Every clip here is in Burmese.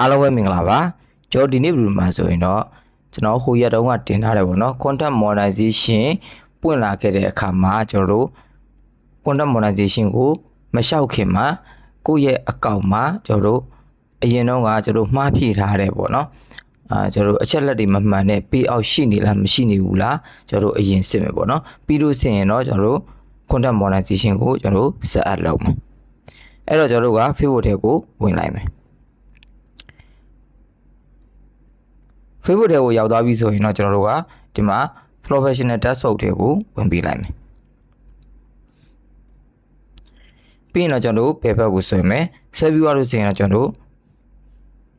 အားလုံးပဲမင်္ဂလာပါကျွန်တော်ဒီနေ့ဗီဒီယိုမှာဆိုရင်တော့ကျွန်တော်ဟိုရက်တုန်းကတင်ထားတယ်ပေါ့နော် content monetization ပွင့်လာခဲ့တဲ့အခါမှာကျွန်တော်တို့ content monetization ကိုမလျှောက်ခင်မှာကိုယ့်ရဲ့အကောင့်မှာကျွန်တော်တို့အရင်တော့ကကျွန်တော်တို့မှားဖြည့်ထားတယ်ပေါ့နော်အာကျွန်တော်တို့အချက်လက်တွေမမှန်တဲ့ pay out ရှိနေလားမရှိနေဘူးလားကျွန်တော်တို့အရင်စစ်မယ်ပေါ့နော်ပြီးလို့စစ်ရင်တော့ကျွန်တော်တို့ content monetization ကိုကျွန်တော်တို့ဆက်အပ်လုပ်မယ်အဲ့တော့ကျွန်တော်တို့က Facebook ထဲကိုဝင်လိုက်မယ် Facebook ထဲကိုရောက်သွားပြီဆိုရင်တော့ကျွန်တော်တို့ကဒီမှာ professional dashboard တွေကိုဝင်ပေးလိုက်မယ်ပြီးရင်တော့ကျွန်တော်တို့ဘယ်ဘက်ကိုဆွဲမယ်ဆွဲပြီးသွားလို့ဆိုရင်တော့ကျွန်တော်တို့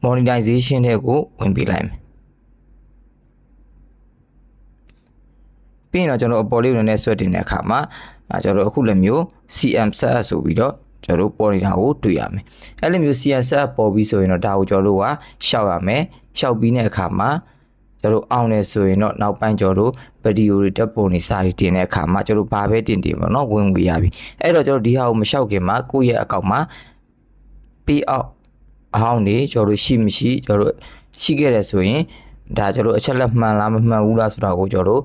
monetization တွေကိုဝင်ပေးလိုက်မယ်ပြီးရင်တော့ကျွန်တော်တို့အပေါ်လေးဝင်နေဆွဲတင်တဲ့အခါမှာအဲကျွန်တော်တို့အခုလည်းမျိုး CM set ဆိုပြီးတော့ ကျွန်တော်တို့ပေါ်နေတာကိုတွေ့ရမယ်အဲ့လိုမျိုး CM set ပေါ်ပြီးဆိုရင်တော့ဒါကိုကျွန်တော်တို့ကရှောက်ရမယ်ရှောက်ပြီးတဲ့အခါမှာကျွန်တော်တို့အောင်နေဆိုရင်တော့နောက်ပိုင်းကျွန်တော်တို့ဗီဒီယိုတွေတက်ပုံတွေစာတွေတင်တဲ့အခါမှာကျွန်တော်တို့ဘာပဲတင်တင်ပါတော့ဝင်ဝေရပြီအဲ့တော့ကျွန်တော်ဒီဟာကိုမလျှောက်ခင်မှာကိုယ့်ရဲ့အကောင့်မှာ pay out အဟောင်းနေကျွန်တော်တို့ရှိမရှိကျွန်တော်တို့ရှိခဲ့တယ်ဆိုရင်ဒါကျွန်တော်တို့အချက်လက်မှန်လားမမှန်ဘူးလားဆိုတာကိုကျွန်တော်တို့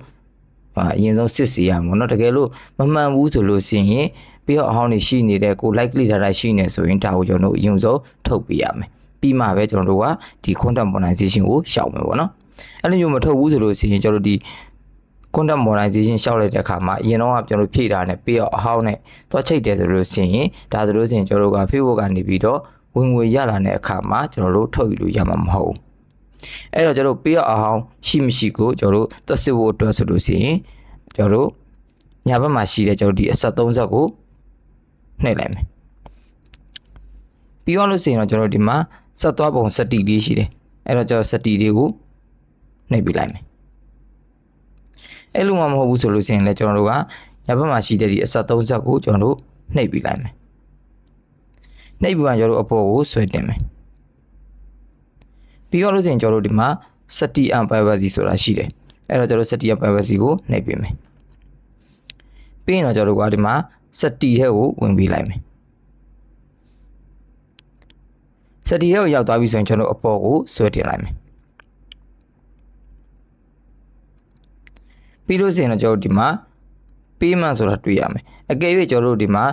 အာအရင်ဆုံးစစ်စီရမှာเนาะတကယ်လို့မမှန်ဘူးဆိုလို့ရှိရင်ပြီးတော့အဟောင်းနေရှိနေတဲ့ကို likely data ရှိနေဆိုရင်ဒါကိုကျွန်တော်တို့အရင်ဆုံးထုတ်ပြရမယ်ပြီးမှပဲကျွန်တော်တို့ကဒီ content monetization ကိုရှောက်မယ်ပေါ့နော်အဲ့လိုမျိုးမထုတ်ဘူးဆိုလို့ရှိရင်ကျွန်တော်တို့ဒီ content monetization ရှောက်လိုက်တဲ့အခါမှာအရင်တော့ကကျွန်တော်တို့ဖြည့်တာနဲ့ပြီးတော့အဟောင်းနဲ့သွားချိတ်တယ်ဆိုလို့ရှိရင်ဒါဆိုလို့ရှိရင်ကျွန်တော်တို့က Facebook ကနေပြီးတော့ဝင်ငွေရလာတဲ့အခါမှာကျွန်တော်တို့ထုတ်ယူလို့ရမှာမဟုတ်ဘူး အဲ့တော့ကျွန်တော်တို့ပေးရအဟောင်းရှိမရှိကိုကျွန်တော်တို့သက်စစ်ဖို့အတွက်ဆိုလို့ရှိရင်ကျွန်တော်တို့ညာဘက်မှာရှိတဲ့ကျွန်တော်ဒီအဆက်30ကိုနှိပ်လိုက်မယ်ပြီးတော့လို့ရှိရင်တော့ကျွန်တော်ဒီမှာဆက်သွားပုံစက်တီလေးရှိတယ်အဲ့တော့ကျွန်တော်စက်တီလေးကိုနှိပ်ပြလိုက်မယ်အဲ့လိုမှမဟုတ်ဘူးဆိုလို့ရှိရင်လည်းကျွန်တော်တို့ကညာဘက်မှာရှိတဲ့ဒီအဆက်30ကိုကျွန်တော်တို့နှိပ်ပြလိုက်မယ်နှိပ်ပြီးမှကျွန်တော်တို့အပေါ်ကိုဆွဲတင်မယ် ပြီးတော့လို့ရှိရင်ကျွန်တော်တို့ဒီမှာ seti and privacy ဆိုတာရှိတယ်အဲ့တော့ကျွန်တော်တို့ seti and privacy ကိုနှိပ်ပြမယ်ပြီးရင်တော့ကျွန်တော်တို့ကဒီမှာ seti ထဲကိုဝင်ပေးလိုက်မယ် seti ထဲကိုရောက်သွားပြီဆိုရင်ကျွန်တော်တို့အပေါ်ကိုဆွဲတင်လိုက်မယ်ပြီးလို့ရှိရင်တော့ကျွန်တော်တို့ဒီမှာ payment ဆိုတာတွေ့ရမယ်အကယ်၍ကျွန်တော်တို့ဒီမှာ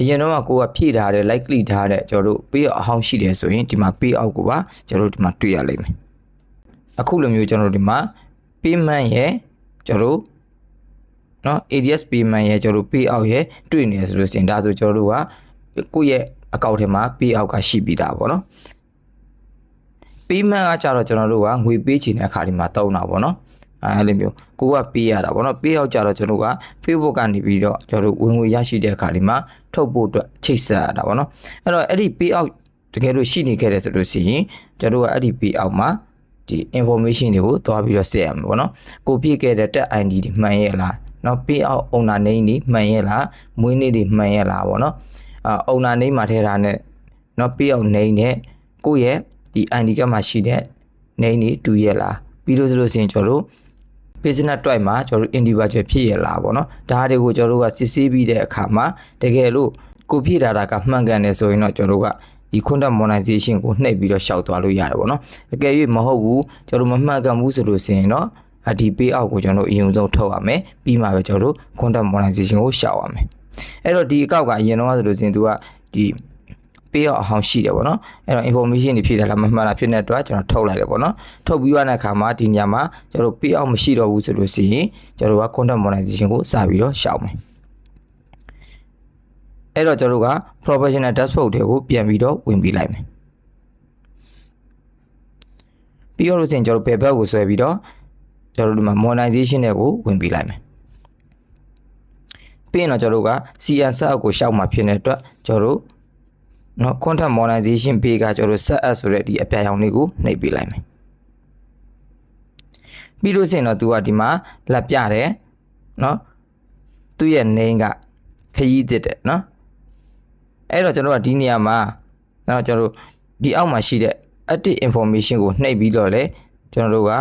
အရင်တော့ကိုကဖြည့်ထားတဲ့ like click ထားတဲ့ကျွန်တော်တို့ pay အဟောင်းရှိတယ်ဆိုရင်ဒီမှာ pay အောက်ကိုပါကျွန်တော်တို့ဒီမှာတွေ့ရလိမ့်မယ်အခုလိုမျိုးကျွန်တော်တို့ဒီမှာ payment ရဲ့ကျွန်တော်တို့နော် ADS payment ရဲ့ကျွန်တော်တို့ pay out ရဲ့တွေ့နေရဆိုလို့ရှိရင်ဒါဆိုကျွန်တော်တို့ကကိုယ့်ရဲ့အကောင့်ထဲမှာ pay out ကရှိပြီးသားပေါ့နော် payment ကကြတော့ကျွန်တော်တို့ကငွေပေးချင်တဲ့အခါဒီမှာတုံးတာပေါ့နော် အဲ့လိုမျိုးကိုကပေးရတာပေါ့နော်ပေးရောက်ကြတော့ကျွန်တော်က Facebook ကနေပြီးတော့ကျွန်တော်ဝင်ငွေရရှိတဲ့အခါဒီမှာထုတ်ဖို့အတွက်ချိတ်ဆက်ရတာပေါ့နော်အဲ့တော့အဲ့ဒီ pay out တကယ်လို့ရှိနေခဲ့တယ်ဆိုလို့ရှိရင်ကျွန်တော်ကအဲ့ဒီ pay out မှာဒီ information တွေကိုသွားပြီးတော့ဆက်ရမှာပေါ့နော်ကိုပြည့်ခဲ့တဲ့ tag ID တွေမှန်ရဲ့လားနော် pay out owner name တွေမှန်ရဲ့လားမွေးနေ့တွေမှန်ရဲ့လားပေါ့နော်အာ owner name မှာထည့်ထားတဲ့နော် pay out name နဲ့ကိုယ့်ရဲ့ဒီ ID ကမှရှိတဲ့ name တွေတူရဲ့လားပြီးလို့ဆိုလို့ရှိရင်ကျွန်တော်တို့ business တွိုက်မှာကျွန်တော်တို့ individual ဖြစ်ရလားပေါ့နော်ဒါတွေကိုကျွန်တော်တို့ကစစ်ဆေးပြီးတဲ့အခါမှာတကယ်လို့ကိုဖြည့်ထားတာကမှန်ကန်တယ်ဆိုရင်တော့ကျွန်တော်တို့ကဒီ content monetization ကိုနှိပ်ပြီးတော့ရှောက်သွားလို့ရတယ်ပေါ့နော်အကယ်၍မဟုတ်ဘူးကျွန်တော်မမှန်ကန်ဘူးဆိုလို့ရှိရင်တော့အဒီ pay out ကိုကျွန်တော်တို့အရင်ဆုံးထုတ်ရမယ်ပြီးမှပဲကျွန်တော်တို့ content monetization ကိုရှောက်ရမယ်အဲ့တော့ဒီအကောက်ကအရင်တော့ဆိုလို့ရှိရင်သူကဒီ ပေးတော့အဟောင်းရှိတယ်ပေါ့နော်အဲ့တော့ information တွေဖြည့်ထားလားမမှန်တာဖြစ်တဲ့အတွက်ကျွန်တော်ထုတ်လိုက်တယ်ပေါ့နော်ထုတ်ပြီးရတဲ့အခါမှာဒီညမှာကျွန်တော်ပေးအောင်မရှိတော့ဘူးဆိုလို့ရှိရင်ကျွန်တော်က content monetization ကိုစပြီးတော့ရှောက်မယ်အဲ့တော့ကျွန်တော်က professional dashboard တွေကိုပြန်ပြီးတော့ဝင်ပြီးလိုက်မယ်ပြီးတော့လို့ရှိရင်ကျွန်တော်ဘယ်ဘက်ကိုဆွဲပြီးတော့ကျွန်တော်ဒီမှာ monetization တွေကိုဝင်ပြီးလိုက်မယ်ပြီးရင်တော့ကျွန်တော်က CN set ကိုရှောက်မှာဖြစ်တဲ့အတွက်ကျွန်တော် နော် content monetization page ကကျွန်တော်တို့ set up ဆိုတဲ့ဒီအပြာရောင်လေးကိုနှိပ်ပေးလိုက်မယ်ပြီးလို့ရှိရင်တော့သူကဒီမှာလက်ပြတယ်နော်သူ့ရဲ့ name ကခရီးသစ်တယ်နော်အဲ့တော့ကျွန်တော်ကဒီနေရာမှာနော်ကျွန်တော်တို့ဒီအောက်မှာရှိတဲ့ active information ကိုနှိပ်ပြီးတော့လေကျွန်တော်တို့က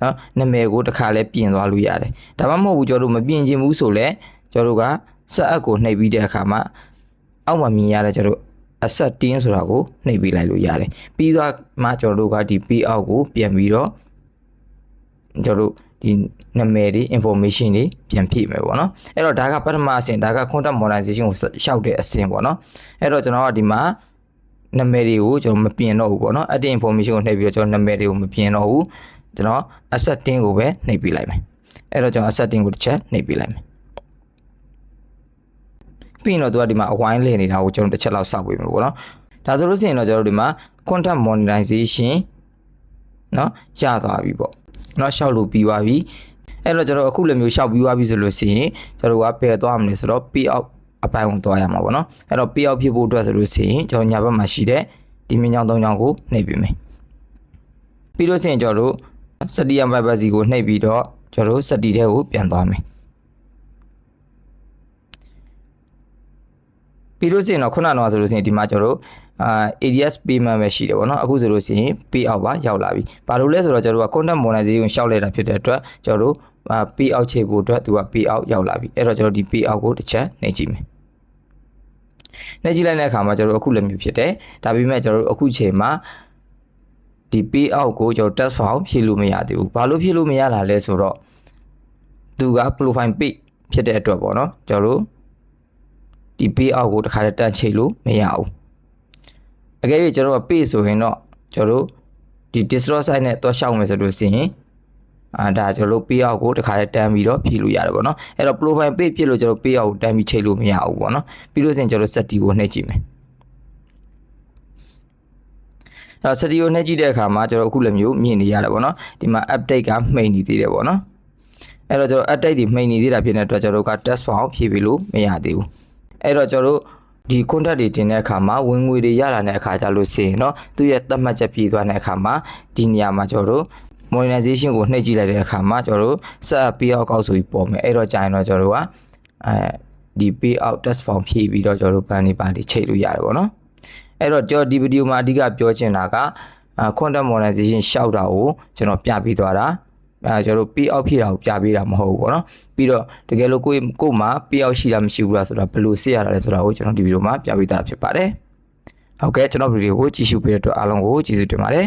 နော်နာမည်ကိုတစ်ခါလဲပြင်သွားလို့ရတယ်ဒါမှမဟုတ်ဘူးကျွန်တော်တို့မပြင်ချင်ဘူးဆိုလဲကျွန်တော်တို့က set up ကိုနှိပ်ပြီးတဲ့အခါမှာ အောက်မှာမြင်ရတဲ့ကျွန်တော်တို့ accepting ဆိုတာကိုနှိပ်ပေးလိုက်လို့ရတယ်ပြီးသွားမှကျွန်တော်တို့ကဒီ pay out ကိုပြန်ပြီးတော့ကျွန်တော်တို့ဒီနာမည်တွေ information တွေပြန်ဖြည့်မယ်ပေါ့နော်အဲ့တော့ဒါကပထမအဆင့်ဒါက content modernization ကိုရှောက်တဲ့အဆင့်ပေါ့နော်အဲ့တော့ကျွန်တော်ကဒီမှာနာမည်တွေကိုကျွန်တော်မပြင်တော့ဘူးပေါ့နော် edit information ကိုနှိပ်ပြီးတော့ကျွန်တော်နာမည်တွေကိုမပြင်တော့ဘူးကျွန်တော် accepting ကိုပဲနှိပ်ပေးလိုက်မယ်အဲ့တော့ကျွန်တော် accepting ကိုတစ်ချက်နှိပ်ပေးလိုက်မယ် ပြီးရင်တော့သူကဒီမှာအဝိုင်းလည်နေတာကိုကျွန်တော်တစ်ချက်လောက်စောက်ပေးမယ်ပေါ့နော်ဒါဆိုလို့ရှိရင်တော့ကျွန်တော်တို့ဒီမှာ content monetization เนาะရသွားပြီပေါ့เนาะရှောက်လို့ပြီးသွားပြီအဲ့တော့ကျွန်တော်အခုလည်းမျိုးရှောက်ပြီးသွားပြီဆိုလို့ရှိရင်ကျွန်တော်ကပယ်သွားမလဲဆိုတော့ pay out အပိုင်းကိုသွားရမှာပေါ့နော်အဲ့တော့ pay out ဖြစ်ဖို့အတွက်ဆိုလို့ရှိရင်ကျွန်တော်ညာဘက်မှာရှိတဲ့ဒီမြင်းချောင်း၃ချောင်းကိုနှိပ်ပေးမယ်ပြီးလို့ရှိရင်ကျွန်တော်တို့စတီယမ်ဘိုင်ဘစီကိုနှိပ်ပြီးတော့ကျွန်တော်တို့စတီထဲကိုပြန်သွားမယ် ပြီးလို့ရှိရင်တော့ခုနကတော့ဆိုလို့ရှိရင်ဒီမှာကျွန်တော်တို့အာ ADS payment ပဲရှိတယ်ပေါ့နော်အခုဆိုလို့ရှိရင် pay out ပါရောက်လာပြီဘာလို့လဲဆိုတော့ကျွန်တော်တို့က content monetization ကိုရှောက်လိုက်တာဖြစ်တဲ့အတွက်ကျွန်တော်တို့အာ pay out ချိန်ဖို့အတွက်သူက pay out ရောက်လာပြီအဲ့တော့ကျွန်တော်ဒီ pay out ကိုတစ်ချက်နှိပ်ကြည့်မယ်နှိပ်ကြည့်လိုက်တဲ့အခါမှာကျွန်တော်တို့အခုလည်းမျိုးဖြစ်တယ်ဒါပေမဲ့ကျွန်တော်တို့အခုချိန်မှာဒီ pay out ကိုကျွန်တော် test file ဖြည့်လို့မရသေးဘူးဘာလို့ဖြည့်လို့မရလာလဲဆိုတော့သူက profile page ဖြစ်တဲ့အတွက်ပေါ့နော်ကျွန်တော်တို့ ဒီ pay out ကိုတစ်ခါတည်းတန်းချိန်လို့မရဘူးအကယ်၍ကျွန်တော်က pay ဆိုရင်တော့ကျွန်တော်တို့ဒီ distro site နဲ့တွားရှောက်မယ်ဆိုလို့ရှိရင်အာဒါကျွန်တော်တို့ pay out ကိုတစ်ခါတည်းတန်းပြီးတော့ဖြည့်လို့ရတယ်ပေါ့နော်အဲ့တော့ profile page ဖြစ်လို့ကျွန်တော် pay out ကိုတန်းပြီးချိန်လို့မရဘူးပေါ့နော်ပြီးလို့ရှိရင်ကျွန်တော် set တီကိုနှိပ်ကြည့်မယ်အဲ့စတီကိုနှိပ်ကြည့်တဲ့အခါမှာကျွန်တော်အခုလည်းမျိုးမြင်နေရတယ်ပေါ့နော်ဒီမှာ update ကမှိန်နေသေးတယ်ပေါ့နော်အဲ့တော့ကျွန်တော် update တွေမှိန်နေသေးတာဖြစ်တဲ့အတွက်ကျွန်တော်တို့က test file ဖြည့်ပြီးလို့မရသေးဘူး အဲ့တော့ကျွန်တော်တို့ဒီ contact တွေတင်တဲ့အခါမှာဝင်ငွေတွေရလာတဲ့အခါကျလို့ရှိရင်เนาะသူရဲ့သတ်မှတ်ချက်ပြည့်သွားတဲ့အခါမှာဒီနေရာမှာကျွန်တော်တို့ monetization ကိုနှိပ်ကြည့်လိုက်တဲ့အခါမှာကျွန်တော်တို့ set up pay out ကောက်ဆိုပြီးပေါ်မယ်အဲ့တော့ကြာရင်တော့ကျွန်တော်တို့ကအဲဒီ pay out test form ဖြည့်ပြီးတော့ကျွန်တော်တို့ ban နေပါလိချိန်လို့ရတယ်ပေါ့နော်အဲ့တော့ကျွန်တော်ဒီဗီဒီယိုမှာအဓိကပြောချင်တာက content monetization ရှောက်တာကိုကျွန်တော်ပြပြီးသွားတာ အဲကျွန်တော်တို့ pay out ဖြစ်တာကိုပြပေးတာမဟုတ်ဘူးပေါ့နော်ပြီးတော့တကယ်လို့ကိုယ့်ကိုယ်မှာ pay out ရှိတာမရှိဘူးလားဆိုတာဘယ်လိုစစ်ရတာလဲဆိုတာကိုကျွန်တော်ဒီဗီဒီယိုမှာပြပေးတာဖြစ်ပါတယ်ဟုတ်ကဲ့ကျွန်တော်ဗီဒီယိုကိုကြည့်ရှုပေးတဲ့အတွက်အားလုံးကိုကျေးဇူးတင်ပါတယ်